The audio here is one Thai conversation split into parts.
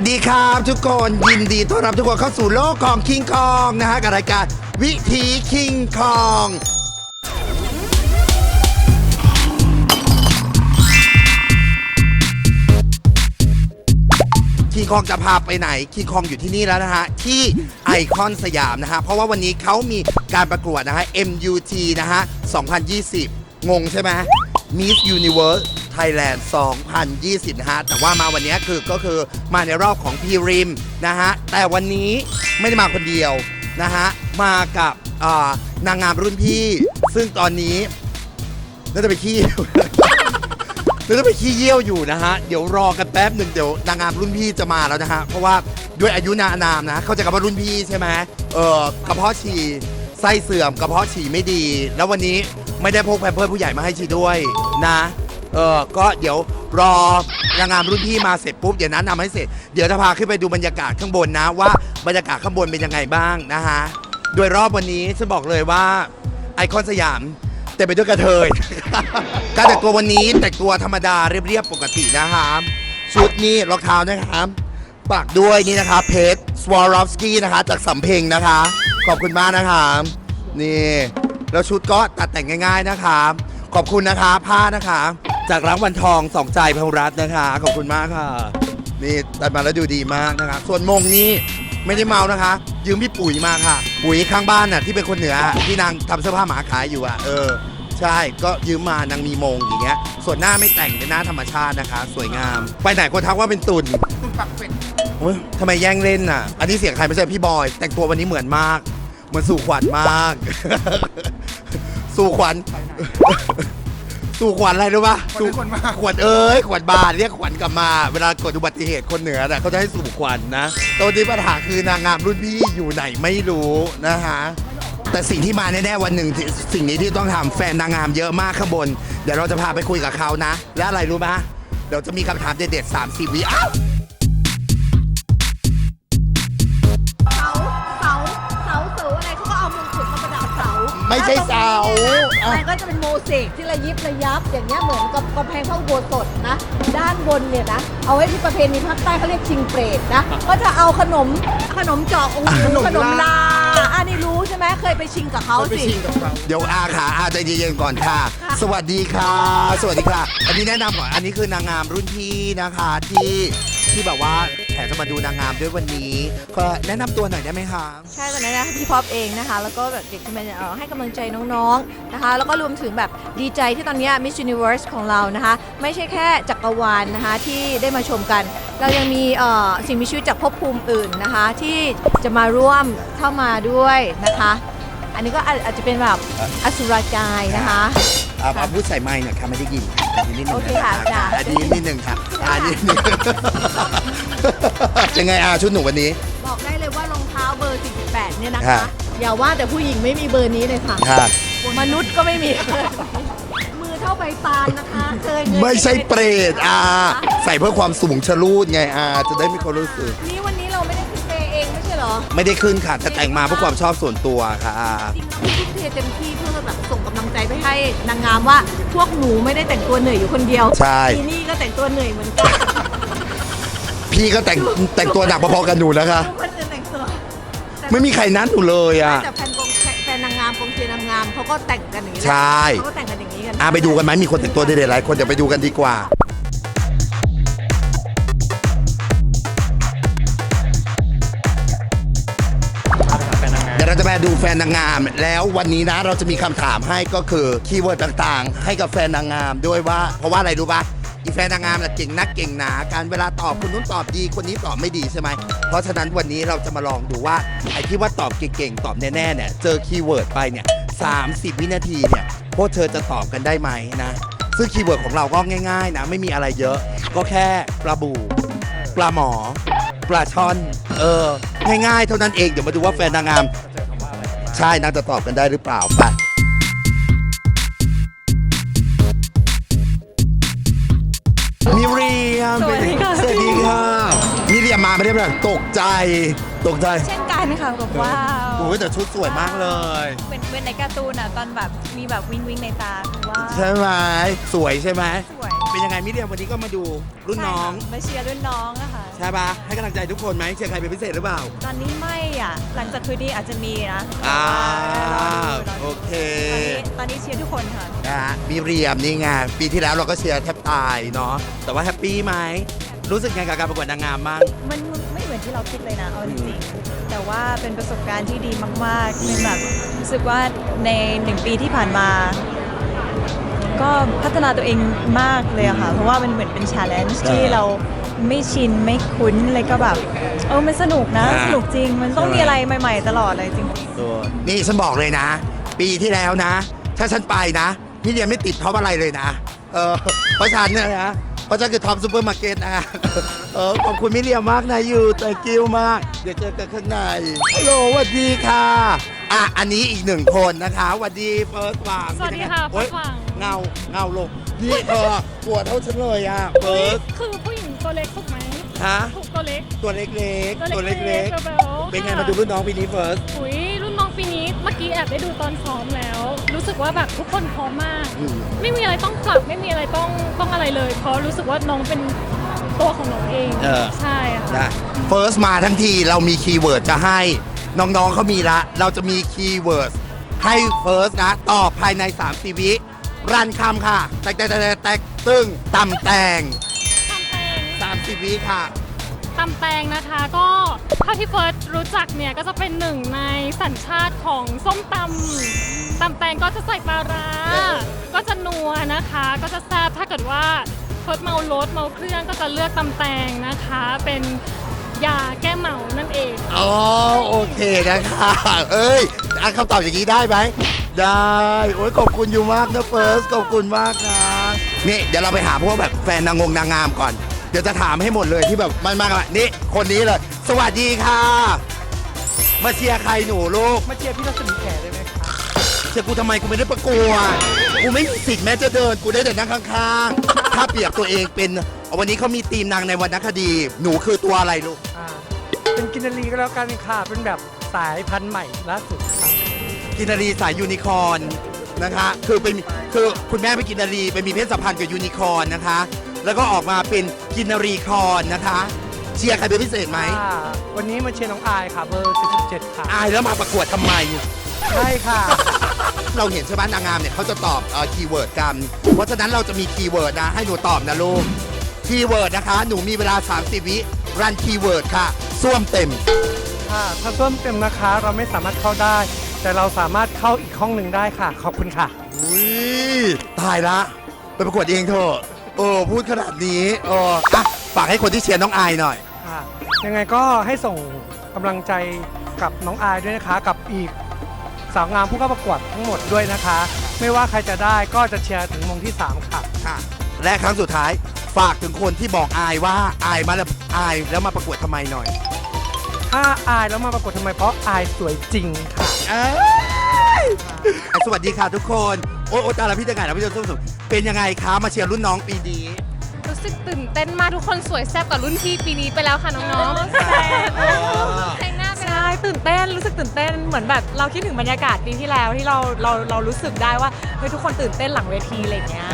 วัสดีครับทุกคนยินดีต้อนรับทุกคนเข้าสู่โลกของคิงคองนะฮะกับรายการวิถีคิงคองคิงคองจะพาไปไหนคิงคองอยู่ที่นี่แล้วนะฮะ ที่ไอคอนสยามนะฮะ เพราะว่าวันนี้เขามีการประกวดนะฮะ MUT นะฮะ 2020 งงใช่ไหม Miss Universe Thailand 2020นะฮะแต่ว่ามาวันนี้คือก็คือมาในรอบของพีริมนะฮะแต่วันนี้ไม่ได้มาคนเดียวนะฮะมากับอ่านางงามรุ่นพี่ ซึ่งตอนนี้น่าจะไปขี้แล้วก็ไปขี้เยี่ยวอยู่นะฮะเดี๋ยวรอกันแป๊บหนึ่งเดี๋ยวนางงามรุ่นพี่จะมาแล้วนะฮะเพราะว่าด้วยอายุนานามนะเขาใจะกับว่ารุ่นพี่ใช่ไหมเออกระเพาะฉี่ไส้เสื่อมกระเพาะฉี่ไม่ดี แล้ววันนี้ไม่ได้พกแพมเพิร์สผู้ใหญ่มาให้ฉี่ด้วยนะ เออก็เดี๋ยวรอนางงามรุ่นพี่มาเสร็จปุ๊บเดี๋ยวนะนำให้เสร็จ เดี๋ยวจะพาขึ้นไปดูบรรยากาศข้างบนนะว่าบรรยากาศข้างบนเป็นยังไงบ้างนะฮะโดยรอบวันนี้ฉันบอกเลยว่าไอคอนสยามเต็มไปด้วยกระเทย การแต่งตัววันนี้แต่งตัวธรรมดาเรียบๆปกตินะครับชุดนี้รองเท้านะครับปักด้วยนี่นะคะเพชรสวอรอฟสกี้นะคะ จากสำเพ็งนะคะ ขอบคุณมากนะคะนี่แล้วชุดก็ตัดแต่งง่าย ๆนะคะขอบคุณนะคะผ้านะคะ จากร้านวันทองสองใจพหุรัตน์นะคะ ขอบคุณมากค่ะ นี่ตัดมาแล้วดูดีมากนะคะ ส่วนมงนี่ไม่ได้เมานะคะ ยืมพี่ปุ๋ยมาค่ะ ปุ๋ยข้างบ้านน่ะที่เป็นคนเหนือที่นางทำเสื้อผ้าหมาขายอยู่อะเออใช่ก็ยืมมานางมีมงอย่างเงี้ย ส่วนหน้าไม่แต่งเป็นหน้าธรรมชาตินะคะ สวยงาม ไปไหนคนทักว่าเป็นตุ่นตุนปักเป็ดโอ๊ยทำไมแย่งเล่นน่ะ อันนี้เสียงใครไม่ใช่พี่บอย แต่งตัววันนี้เหมือนมากเหมือนสู่ขวัญมาก สู่ขวัญ สู่ขวัญอะไรรู้ปะคนเป็นคนมา ขวัญเอ้ยขวัญบานเรียกขวัญกลับมา เวลาเกิดอุบัติเหตุคนเหนือน่ะเขาจะให้สู่ขวัญนะแตัวนี้ปัญหาคือนางงามรุ่นพี่อยู่ไหนไม่รู้นะคะ แต่สิ่งที่มาแน่ๆวันหนึ่งที่สิ่งนี้ที่ต้องทำแฟนนางงามเยอะมากข้างบน เดี๋ยวเราจะพาไปคุยกับเขานะ และอะไรรู้ไหมเดี๋ยวจะมีคำถามเด็ดๆสามสี่วิอ้าว ไม่ใช่เสาอะ มันก็จะเป็นโมเสกที่ระยิบระยับ อย่างเงี้ยเหมือนกับกำแพงพระอุโบสถนะ ด้านบนเนี่ยนะ เอาไว้ที่ประเพณีภาคใต้เขาเรียกชิงเปรตนะ ก็จะเอาขนมขนมจอกองค์ปู่ขนมลาอันนี้รู้ใช่ไหมเคยไปชิงกับเขาสิ เดี๋ยวอาขาอาใจเย็นๆก่อนค่ะ ค่ะ สวัสดีค่ะ สวัสดีค่ะ อันนี้แนะนำก่อนอันนี้คือนางงามรุ่นพี่นะคะที่ที่แบบว่า แขกจะมาดูนางงามด้วยวันนี้ ก็แนะนำตัวหน่อยได้ไหมคะใช่ตอนนั้นนะพี่พอปเองนะคะ แล้วก็แบบเด็กที่มาเอ่อให้กำลังใจน้องๆนะคะ แล้วก็รวมถึงแบบดีใจที่ตอนเนี้ย Miss Universe ของเรานะคะ ไม่ใช่แค่จักรวาลนะคะที่ได้มาชมกัน เรายังมีเอ่อสิ่งมีชีวิตจากภพภูมิอื่นนะคะ ที่จะมาร่วมเข้ามาด้วยนะคะ อันนี้ก็อาอาจจะเป็นแบบอสุรกายนะคะ อ่าพูดใส่ไม้หน่อยค่ะไม่ได้ยินอันนี้นิดนึงโอเคค่ะจ้ะ อันนี้นิดนึงค่ะอันนี้นิดนึงยังไงอาชุดหนูวันนี้ บอกได้เลยว่ารองเท้าเบอร์ 48 เนี่ยนะค่ะคะ อย่าว่าแต่ผู้หญิงไม่มีเบอร์นี้เลยค่ะ ค่ะ มนุษย์ก็ไม่มี มือเท่าใบตาลนะคะเกินเงินไม่ใช่เปรตอาใส่เพื่อความสูงชะลูดไงอาจะได้มีความรู้สึก นี่วันนี้เราไม่ได้ขึ้นเปย์เองไม่ใช่เหรอไม่ได้ขึ้นค่ะ แต่แต่งมาเพื่อความชอบส่วนตัวค่ะอาจริงๆเราทุ่มเทเต็มที่เพื่อแบบส่งกำลังใจไปให้นางงามว่า พวกหนูไม่ได้แต่งตัวเหนื่อยอยู่คนเดียวใช่ ทีนี่ก็แต่งตัวเหนื่อยเหมือนกันพี่ก็แต่งแต่งตัวหนักพอๆกันหนูนะคะ ทุกคนจะแต่งตัวไม่มีใครนัดหนูเลยอะ แต่แฟนกองแฟนนางงามกองเชียร์นางงามเขาก็แต่งกันอย่างนี้แหละใช่ เขาก็แต่งกันอย่างนี้กันอาไปดูกันไหมมีคนแต่งตัวเด็ดๆหลายคนเดี๋ยวไปดูกันดีกว่า จะไปดูแฟนนางงาม แล้ววันนี้นะเราจะมีคำถามให้ก็คือคีย์เวิร์ดต่างๆ ให้กับแฟนนางงามด้วยว่า เพราะว่าอะไรรู้ปะอีแฟนนางงามน่ะเก่งนักเก่งหนา การเวลาตอบคนนู้นตอบดีคนนี้ตอบไม่ดีใช่ไหมเพราะฉะนั้นวันนี้เราจะมาลองดูว่าไอ้ที่ว่าตอบเก่งๆตอบแน่ๆเนี่ยเจอคีย์เวิร์ดไปเนี่ย30 วินาทีเนี่ยพวกเธอจะตอบกันได้ไหมนะซึ่งคีย์เวิร์ดของเราก็ง่ายๆนะไม่มีอะไรเยอะ ก็แค่ปลาบูปลาหมอปลาช่อน เออ ง่ายๆ เท่านั้นเอง เดี๋ยวมาดูว่าแฟนนางงาม ใช่นางจะตอบกันได้หรือเปล่าไปมิเรียมสวัสดีค่ะ สวัสดีค่ะมิเรียมมาไม่ได้แบบตกใจ ตกใจเช่นกันค่ะแบบว้าวโอ้ยแต่ชุดสวยมากเลย เป็นเป็นในการ์ตูนอะตอนแบบมีแบบวิงวิงในตาคือว่าใช่ไหมสวยใช่ไหมสวย เป็นยังไงมิเรียมวันนี้ก็มาดูรุ่นน้อง ใช่ค่ะมาเชียร์รุ่นน้องอะค่ะใช่ปะให้กำลังใจทุกคนไหมเชียร์ใครเป็นพิเศษหรือเปล่า ตอนนี้ไม่อะ หลังจากคืนนี้อาจจะมีนะอ่าแต่ว่าโอเค ตอนนี้ตอนนี้เชียร์ทุกคนค่ะ นะฮะมิเรียมนี่ไงปีที่แล้วเราก็เชียร์แทบตายเนาะแต่ว่าแฮปปี้ไหมรู้สึกไงกับการประกวดนางงามบ้าง มันไม่เหมือนที่เราคิดเลยนะ เอาจริงๆแต่ว่าเป็นประสบการณ์ที่ดีมากๆเป็นแบบรู้สึกว่าในหนึ่งปีที่ผ่านมา ก็พัฒนาตัวเองมากเลยอะค่ะ เพราะว่ามันเหมือนเป็น challenge ใช่ที่เราไม่ชินไม่คุ้นเลยก็แบบ เออมันสนุกนะ อ่า สนุกจริง มันต้องใช่ไหมมีอะไรใหม่ ๆ ตลอดเลยจริงนี่ฉันบอกเลยนะ ปีที่แล้วนะ ถ้าฉันไปนะมิเรียมไม่ติดท็อปอะไรเลยนะ เออเพราะฉันเนี่ยนะเพราะฉันคือท็อปซูเปอร์มาร์เก็ตนะเออขอบคุณมิเรียมมากนะยูแต่กิ้วมาก เดี๋ยวเจอกันข้างในฮัลโหลสวัสดีค่ะ อะ อันนี้อีกหนึ่งคนนะคะสวัสดีเฟิร์สวางสวัสดีค่ะโอ๊ยเฟิร์สวาง เงาเงาลงนี่เธอตัวเท่าฉันเลยอะเฟิร์สคือผู้หญิงตัวเล็กถูกไหมฮะถูกตัวเล็ก ตัวเล็กๆตัวเล็กเบลๆๆเป็นไงค่ะมาดูรุ่นน้องปีนี้เฟิร์สอุ้ยรุ่นน้องปีนี้เมื่อกี้แอบได้ดูตอนซ้อมแล้ว รู้สึกว่าแบบทุกคนพร้อมมากอืมไม่มีอะไรต้องปรับไม่มีอะไรต้องต้องอะไรเลย เพราะรู้สึกว่าน้องเป็นตัวของน้องเองเออใช่ค่ะนะเฟิร์สมาทั้งทีเรามีคีย์เวิร์ดจะให้น้องๆเขามีละ เราจะมีคีย์เวิร์ดให้เฟิร์สนะตอบภายใน3สีวิ รันคำค่ะ แตกแตกแตกแตกแตกตึ้งตำแตงตำแตง3สีวิค่ะ ตำแตงนะคะก็เท่าที่เฟิร์สรู้จักเนี่ยก็จะเป็นหนึ่งในสัญชาติของส้มตำตำแตงก็จะใส่ปลาร้าเออก็จะนัวนะคะ ก็จะแซ่บถ้าเกิดว่าเฟิร์สเมารถเมาเครื่องก็จะเลือกตำแตงนะคะ เป็นยาแก้เมานั่นเอง อ๋อ โอเคนะคะ เอ้ยอะคำตอบอย่างนี้ได้ไหม ได้ โอ้ยขอบคุณอยู่มากนะเฟิร์สขอบคุณมากนะนี่เดี๋ยวเราไปหาพวกแบบแฟนนางงนางงามก่อน เดี๋ยวจะถามให้หมดเลยที่แบบมันมากๆนี่คนนี้เลย สวัสดีค่ะ มาเชียร์ใครหนูลูกมาเชียร์พี่รัศมีแขได้ไหมครับเชียร์กูทำไมกูไม่ได้ประกวดกูไม่มีสิทธิ์แม้จะเดินกูได้แต่นั่งข้างๆ ถ้าเปรียบตัวเองเป็นวันนี้เขามีทีมนางในวรรณคดี หนูคือตัวอะไรลูกอ่าเป็นกินนารีก็แล้วกันค่ะ เป็นแบบสายพันธุ์ใหม่ล่าสุดค่ะ กินนารีสายยูนิคอร์นนะคะ คือเป็นคือคุณแม่ไปกินนารีไปมีเพศสัมพันธ์กับยูนิคอร์นนะคะ แล้วก็ออกมาเป็นกินนารีคอร์นนะคะ เชียร์ใครเป็นพิเศษไหมอ่าวันนี้มาเชียร์น้องอายค่ะเบอร์47ค่ะ อายแล้วมาประกวดทำไม ใช่ค่ะ เราเห็นใช่ไหมนางงามเนี่ยเขาจะตอบเอ่อคีย์เวิร์ดกัน เพราะฉะนั้นเราจะมีคีย์เวิร์ดนะให้หนูตอบนะลูก คีย์เวิร์ดนะคะ หนูมีเวลา 30 วิรันคีย์เวิร์ดค่ะ ส้วมเต็ม ค่ะ ถ้าส้วมเต็มนะคะ เราไม่สามารถเข้าได้ แต่เราสามารถเข้าอีกห้องหนึ่งได้ค่ะ ขอบคุณค่ะ อุ้ยตายละ ไปประกวดเองเถอะโอ้พูดขนาดนี้เอออะฝากให้คนที่เชียร์น้องอายหน่อยอ่ายังไงก็ให้ส่งกำลังใจกับน้องอายด้วยนะคะ กับอีกสาวงามผู้เข้าประกวดทั้งหมดด้วยนะคะ ไม่ว่าใครจะได้ก็จะเชียร์ถึงมงที่ 3 ค่ะ ค่ะ และครั้งสุดท้ายฝากถึงคนที่บอกอายว่าอายมาแล้วอายแล้วมาประกวดทำไมหน่อย ถ้าอายแล้วมาประกวดทำไมเพราะอายสวยจริงค่ะ เอ้ยสวัสดีค่ะทุกคน โอ้โอ้ตายแล้วพี่จะไงนะพี่จะสู้สุดเป็นยังไงคะมาเชียร์รุ่นน้องปีนี้รู้สึกตื่นเต้นมากทุกคนสวยแซ่บกว่ารุ่นพี่ปีนี้ไปแล้วค่ะน้องๆแต่งหน้าไปแล้วใช่ ตื่นเต้นรู้สึกตื่นเต้นเหมือนแบบเราคิดถึงบรรยากาศปีที่แล้วที่เราเราเรารู้สึกได้ว่าเฮ้ยทุกคนตื่นเต้นหลังเวทีอะไรอย่างเงี้ย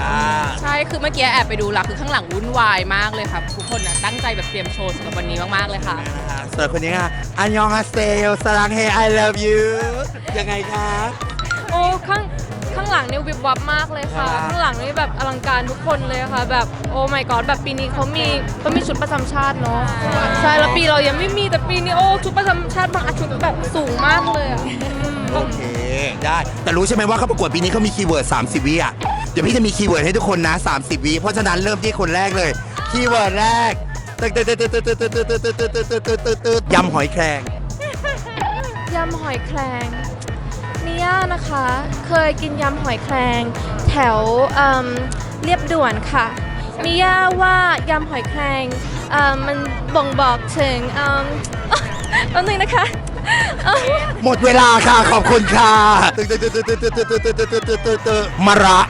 ใช่ คือเมื่อกี้แอบไปดูและคือข้างหลังวุ่นวายมากเลยค่ะ ทุกคนนะตั้งใจแบบเตรียมโชว์สำหรับวันนี้มาก ๆ เลยค่ะเสิร์ฟคนนี้ค่ะ อันยองฮาสเตลสลังเฮ I love you ยังไงคะ โอ้ข้างข้างหลังนี่วิบวับมากเลยค่ะ ข้างหลังนี่แบบอลังการทุกคนเลยค่ะ แบบโอ้ my god แบบปีนี้เขามีเขามีชุดประจำชาติเนาะใช่แล้วปีเรายังไม่มีแต่ปีนี้โอ้ชุดประจำชาติมาอาชุดแบบสูงมากเลยโอเค ได้ แต่รู้ใช่ไหมว่าเขาประกวดปีนี้เขามีคีย์เวิร์ด30 วิอะ เดี๋ยวพี่จะมีคีย์เวิร์ดให้ทุกคนนะ 30 วิ เพราะฉะนั้นเริ่มที่คนแรกเลย คีย์เวิร์ดแรกยำหอยแครงยำหอยแครง เนียนะคะ เคยกินยำหอยแครงแถวเอิ่มเรียบด่วนค่ะมิย่าว่ายำหอยแครงเอิ่มมันบ่งบอกถึงเอิ่ม แป๊บนึงนะคะเอิ่มหมดเวลาค่ะ ขอบคุณค่ะตึ๊ดตึ๊ดตึ๊ดตึ๊ดตึ๊ดตึ๊ดตึ๊ดตึ๊ดตึ๊ดตึ๊ดตึ๊ดตึ๊ดมะระ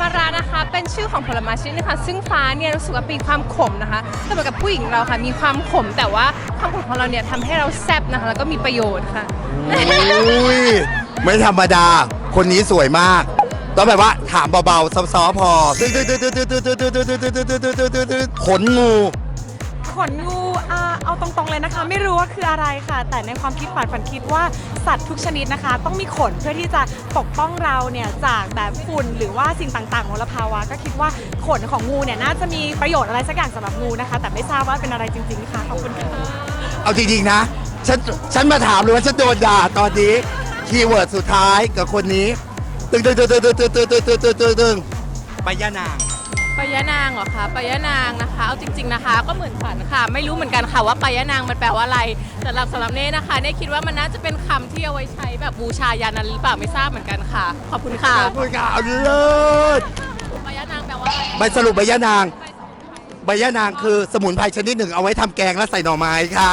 มารานะคะเป็นชื่อของผลไม้ชนิดนึงค่ะ ซึ่งฟ้าเนี่ยรู้สึกว่ามีความขมนะคะแต่เหมือนกับผู้หญิงเราค่ะมีความขมแต่ว่าความขมของเราเนี่ยทำให้เราแซ่บนะคะแล้วก็มีประโยชน์ค่ะ อุ้ย ไม่ธรรมดา คนนี้สวยมาก ต้องแบบว่าถามเบาๆซอฟๆพอขนงู ขนงูอ่เอาตรงๆเลยนะคะ ไม่รู้ว่าคืออะไรค่ะ แต่ในความคิดฝันฝันคิดว่าสัตว์ทุกชนิดนะคะ ต้องมีขนเพื่อที่จะปกป้องเราเนี่ยจากแบบฝุ่นหรือว่าสิ่งต่างๆมลภาวะ ก็คิดว่าขนของงูเนี่ยน่าจะมีประโยชน์อะไรสักอย่างสำหรับงูนะคะ แต่ไม่ทราบว่าเป็นอะไรจริง ๆค่ะขอบคุณค่ะ เอาจริงๆนะ ฉันฉันมาถามเลยว่าฉันโดนด่าตอนนี้ คีย์เวิร์ดสุดท้ายกับคนนี้ ตึงตึงตึงตึงตึงตึงตึงตึงตึงตึงตึงตึงไปย่านาง ปายานางเหรอคะปายานางนะคะ เอาจริง ๆนะคะ ก็เหมือนฝันค่ะ ไม่รู้เหมือนกันค่ะว่าปายานางมันแปลว่าอะไรสำหรับสำหรับเน่นะคะเน่คิดว่ามันน่าจะเป็นคำที่เอาไว้ใช้แบบบูชายันนั้นหรือเปล่าไม่ทราบเหมือนกันค่ะ ขอบคุณค่ะขอบคุณค่ะเอาเลิศปายานางแปลว่าอะไรใบสรุปใบย่านาง ใบย่านางคือสมุนไพรชนิดหนึ่งเอาไว้ทำแกงและใส่หน่อไม้ค่ะ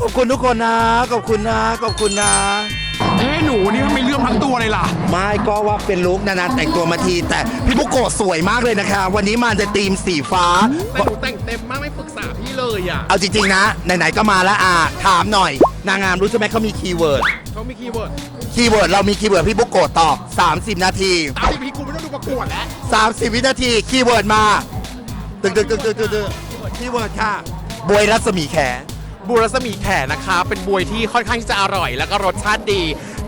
ขอบคุณทุกคนนะ ขอบคุณนะ ขอบคุณนะ เอ้หนูนี่มันไม่เลื่อมทั้งตัวเลยล่ะ ไม่ก็ว่าเป็นลุกนานๆแต่งตัวมาที แต่พี่บุโกะสวยมากเลยนะคะ วันนี้มาในธีมสีฟ้า แต่หนูแต่งเต็มมากไม่ปรึกษาพี่เลยอะเอาจริงๆนะ ไหนๆก็มาแล้วอะถามหน่อย นางงามรู้ใช่ไหมเขามีคีย์เวิร์ดเขามีคีย์เวิร์ดคีย์เวิร์ดเรามีคีย์เวิร์ดพี่บุโกะตอบ 30 นาที ตามที่พี่กูไม่ต้องดูประกวดแล้ว30 วินาทีคีย์เวิร์ดมาตึงตึงตึงตึงตึงตึงคีย์เวิร์ดค่ะบวยรัศมีแข บูรัศมีแขนะคะ เป็นบวยที่ค่อนข้างที่จะอร่อย แล้วก็รสชาติดี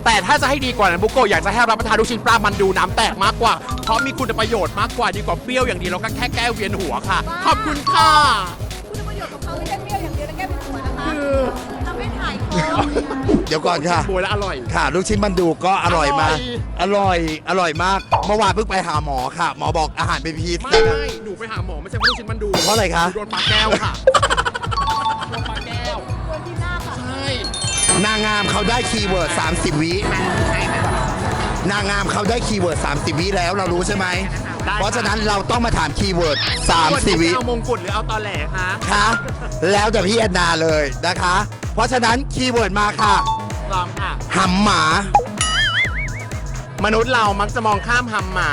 แต่ถ้าจะให้ดีกว่านั้นบุโกะอยากจะให้รับประทานลูกชิ้นปลามันดูน้ำแตกมากกว่า เพราะมีคุณประโยชน์มากกว่าดีกว่าเปรี้ยวอย่างเดียวแล้วก็แค่แก้เวียนหัวค่ะ ขอบคุณค่ะคุณประโยชน์ของเขาไม่ใช่เปรี้ยวอย่างเดียวนะแก้เป็นหัวนะคะทำให้ถ่ายคอเดี๋ยวก่อนค่ะ บวยแล้วอร่อย ค่ะ ลูกชิ้นมันดูก็อร่อยมาก อร่อย อร่อยอร่อยมาก เมื่อวานเพิ่งไปหาหมอค่ะ หมอบอกอาหารเป็นพิษไม่ไม่หนูไปหาหมอไม่ใช่เพราะลูกชิ้นมันดูเพราะอะไรคะ หนูโดนปลาแก้วค่ะ โดนปลาแก้ว ใช่ นางงามเขาได้คีย์เวิร์ด 30 วินางงามเขาได้คีย์เวิร์ด 30 วิแล้วเรารู้ใช่ไหมเพราะฉะนั้นเราต้องมาถามคีย์เวิร์ด 30 วิ เอามงกุฎหรือเอาตอแหลคะคะแล้วแต่พี่แอนนาเลยนะคะ เพราะฉะนั้นคีย์เวิร์ดมาค่ะพร้อมค่ะ หำหมา มนุษย์เรามักจะมองข้ามฮัมหมา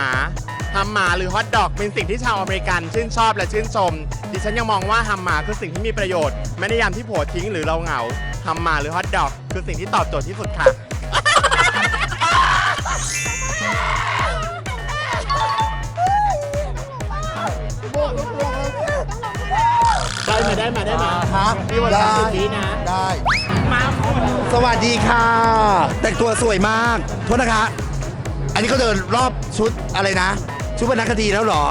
ฮัมหมาหรือฮอทดอกเป็นสิ่งที่ชาวอเมริกันชื่นชอบและชื่นชม ดิฉันยังมองว่าฮัมหมาคือสิ่งที่มีประโยชน์แม้ในยามที่โผล่ทิ้งหรือเราเหงาฮัมหมาหรือฮอทดอกคือสิ่งที่ตอบโจทย์ที่สุดค่ะ ได้มาได้มาได้มาครับนี่วันได้สุดนี้นะ ได้สวัสดีค่ะ แต่งตัวสวยมาก โทษนะคะ อันนี้เขาเดินรอบชุดอะไรนะ ชุดวรรณคดีแล้วเหรอ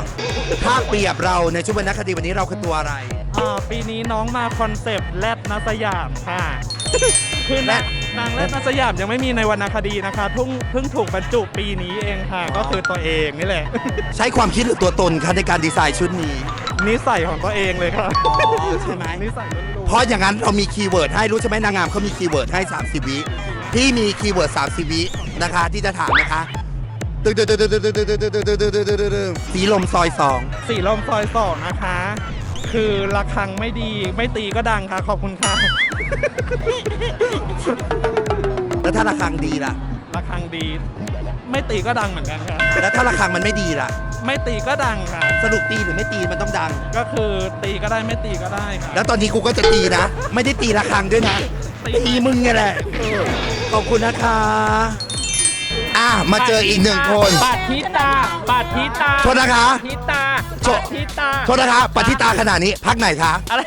ถ้าเปรียบเราในชุดวรรณคดีวันนี้เราคือตัวอะไร อ่าปีนี้น้องมาคอนเซปต์แรดนัสยามค่ะ คือนะนางแรดนัสยามยังไม่มีในวรรณคดีนะคะเพิ่งเพิ่งถูกบรรจุปีนี้เองค่ะ ก็คือตัวเองนี่แหละ ใช้ความคิดหรือตัวตนคะในการดีไซน์ชุดนี้ นิสัยของตัวเองเลยค่ะใช่ไหม นิสัยล้วนเพราะอย่างนั้นเรามีคีย์เวิร์ดให้รู้ใช่ไหมนางงามเขามีคีย์เวิร์ดให้ 30 วิที่มีคีย์เวิร์ด 30 วินะคะที่จะถามนะคะ ตึ๊ดตึ๊ดตึ๊ดตึ๊ดตึ๊ดตึ๊ดตึ๊ดตึ๊ดตึ๊ดตึ๊ดตึ๊ดตึ๊ดตึ๊ดสีลมซอยสองๆสีลมซอยสองนะคะ คือระฆังไม่ดีไม่ตีก็ดังค่ะ ขอบคุณค่ะแล้วถ้าระฆังดีล่ะ ระฆังดี ไม่ตีก็ดังเหมือนกันค่ะ แล้วถ้าระฆังมันไม่ดีล่ะ ไม่ตีก็ดังค่ะ สรุปตีหรือไม่ตีมันต้องดัง ก็คือตีก็ได้ไม่ตีก็ได้ค่ะ แล้วตอนนี้กูก็จะตีนะ ไม่ได้ตีระฆังด้วยนะตีมึงไงแหละเออขอบคุณนะคะ อะมาเจออีกหนึ่งคน ปัดทิตาปัดทิตาโทษนะคะทิตาโทปัษดทิตาโทษนะคะปฏิตาขนาดนี้พักไหนคะ อะไร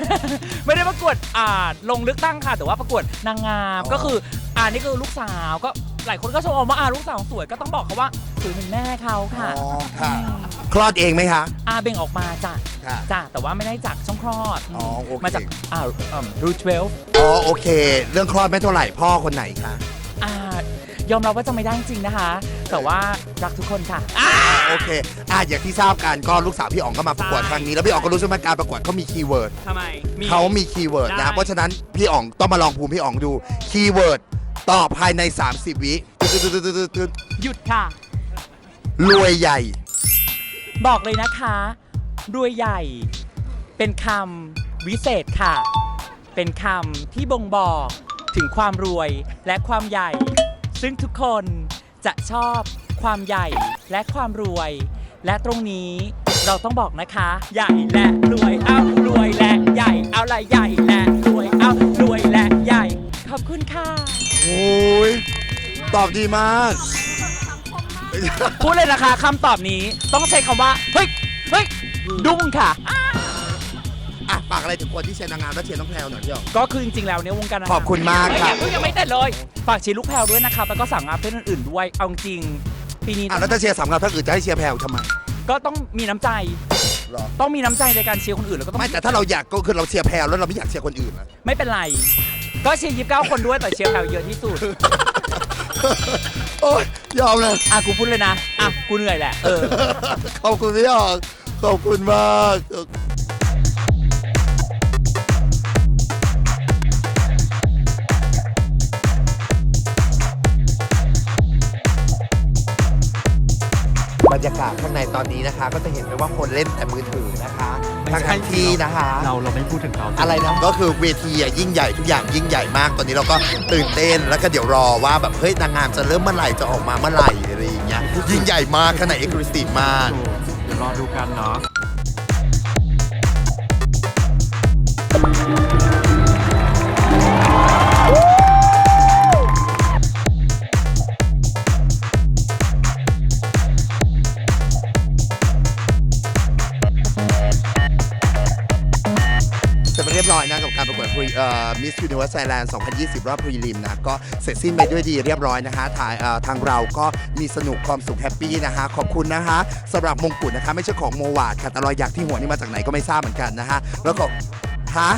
ไม่ได้ประกวดอ่าลงเลือกตั้งค่ะ แต่ว่าประกวดนางงามอ๋อ ก็คืออ่านี่คือลูกสาวก็หลายคนก็ชมว่าอ่าลูกสาวสวยก็ต้องบอกเขาว่าสวยเหมือนแม่เขาค่ะอ๋อค่ะคลอดเองไหมคะ อาเบ่งออกมาจ้ะค่ะ จ้ะแต่ว่าไม่ได้จากช่องคลอดอ๋อโอเค มาจากอ่ารูทเวล อ๋อโอเค เรื่องคลอดไม่เท่าไหร่พ่อคนไหนคะอ่า ยอมรับว่าจะไม่ได้จริงนะคะ แต่ว่ารักทุกคนค่ะ โอเคอะอย่างที่ทราบกันก็ลูกสาวพี่อ๋องก็มาประกวดใช่ครั้งนี้ แล้วพี่อ๋องก็รู้ใช่ไหมการประกวดเขามีคีย์เวิร์ดทำไม เขามีคีย์เวิร์ดได้ นะ เพราะฉะนั้นพี่อ๋องต้องมาลองภูมิพี่อ๋องดู คีย์เวิร์ดตอบภายใน 30 วิตึ๊ดๆๆหยุดค่ะๆๆรวยใหญ่ บอกเลยนะคะ รวยใหญ่ เป็นคำวิเศษค่ะ เป็นคำที่บ่งบอกถึงความรวยและความใหญ่ ซึ่งทุกคนจะชอบความใหญ่และความรวย และตรงนี้เราต้องบอกนะคะ ใหญ่และรวยเอารวยและใหญ่เอาละใหญ่และรวยเอารวยและใหญ่ ขอบคุณค่ะ โอ้ยตอบดีมาก พูดเลยนะคะคำตอบนี้ต้องใช้คำว่า เฮ้ย เฮ้ยดุ้งค่ะอะฝากอะไรถึงคนที่เชียร์นางงามและเชียร์น้องแพลวหน่อยพี่หยองก็คือจริงๆ แล้วเนี่ยวงการนางงขอบคุณมากเฮ้ยคอรับย่าเพิ่งยังไม่เสร็จเลย ฝากเชียร์ลูกแพรวด้วยนะครับ แล้วก็สั่งงานเพื่อนอื่นๆด้วย เอาจริง ปีนี้อะแล้วถ้าเชียร์สามงามถ้าอื่นจะให้เชียร์แพลวทำไมก็ต้องมีน้ำใจ หรอต้องมีน้ำใจในการเชียร์คนอื่น แล้วก็ต้องไม่แต่ถ้าเราอยากก็คือเราเชียร์แพลวแล้วเราไม่อยากเชียร์คนอื่นนะ ไม่เป็นไร ก็เชียร์ยิบเก้าคนด้วยแต่เชียร์แพรวเยอะที่สุด โอ้ยยอมเลยอะกูพูดเลยนะ อะกูเหนื่อยแหละ เออ ขอบคุณพี่หยองขอบคุณมาก บรรยากาศข้างในตอนนี้นะคะ ก็จะเห็นเลยว่าคนเล่นแต่มือถือนะคะทางทางที่นะคะ เราเราไม่พูดถึงเขาอะไรนะก็คือเวทีอะยิ่งใหญ่ทุกอย่างยิ่งใหญ่มาก ตอนนี้เราก็ตื่นเต้นแล้วก็เดี๋ยวรอว่าแบบเฮ้ยนางงามจะเริ่มเมื่อไหร่จะออกมาเมื่อไหร่อะไรอย่างเงี้ยยิ่งใหญ่มากขนาดเอ็กซ์คลูซีฟมาก เดี๋ยวรอดูกันเนาะ มิส s u นิเว r ร์สไ i แลนด์2020 รอบพรีลิมนะก็เสร็จสิ้นไปด้วยดีเรียบร้อยนะคะทางทางเราก็มีสนุกความสุขแฮปปี้นะคะ ขอบคุณนะคะสำหรับมงกุฎนะคะ ไม่ใช่ของโมวาดค่ะแต่รอยยักที่หัวนี่มาจากไหนก็ไม่ทราบเหมือนกันนะคะแล้วก็ฮะ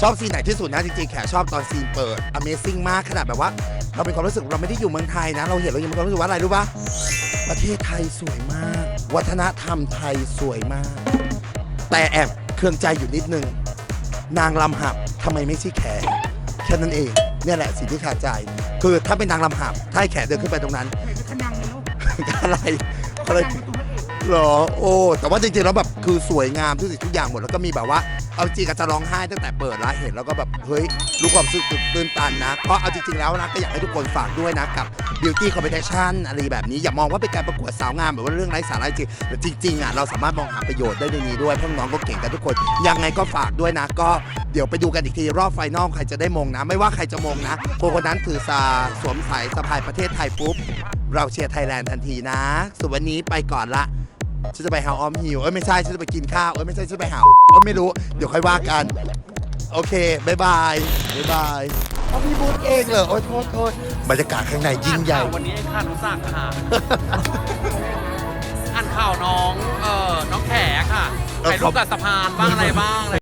ชอบซีนไหนที่สุดนะจริงๆแขกชอบตอนซีนเปิด Amazing มากขนาดแบบว่า เราเป็นความรู้สึกเราไม่ได้อยู่เมืองไทยนะ เราเห็นเรายังมีความรู้สึกว่าอะไรรู้ปะประเทศไทยสวยมาก วัฒนธรรมไทยสวยมาก แต่แอบเครื่องใจอยู่นิดนึง นางลำหับทำไมไม่ใช่แขกแค่นั้นเองเนี่ยแหละสิ่งที่ขาดใจ คือถ้าเป็นนางลำหับถ้าให้แขกเดินขึ้นไปตรงนั้น อะไรอะไร หรอโอ้แต่ว่าจริงๆแล้วแบบคือสวยงามทุกสิ่งทุกอย่างหมดแล้วก็มีแบบว่าเอาจริงก็จะร้องไห้ตั้งแต่เปิดแล้วเห็นแล้วก็แบบเฮ้ยรู้ความรู้สึกตื่นตันนะเพราะเอาจริงๆแล้วนะก็อยากให้ทุกคนฝากด้วยนะกับ beauty competition อะไรแบบนี้อย่ามองว่าเป็นการประกวดสาวงามแบบว่าเรื่องไร้สาระจริงแต่จริงๆอะเราสามารถมองหาประโยชน์ได้ในนี้ด้วยเพราะน้องก็เก่งกันทุกคนยังไงก็ฝากด้วยนะ ก็เดี๋ยวไปดูกันอีกทีรอบไฟนอลใครจะได้มงนะ ไม่ว่าใครจะมงนะคนคนนั้นถือซาสวมสายสะพายประเทศไทยปุ๊บเราเชียร์ไทยแลนด์ทันทีนะส่วนวันนี้ไปก่อนละ ฉันจะไปหาออมหิว เอ้ยไม่ใช่ ฉันจะไปกินข้าว เอ้ยไม่ใช่ ฉันจะไปหาเอ้ยไม่รู้ เดี๋ยวค่อยว่ากัน โอเคบายบายบายบายเอาพี่บูธเองเหรอ โอ้ยโทษโทษบรรยากาศข้างในยิ่งใหญ่ วันนี้ข้ารู้จักค่ะอ่านข่าวน้อง เอ่อ น้องแขค่ะเออถ่ายรูปกับสะพานบ้างอะไรบ้างอะไร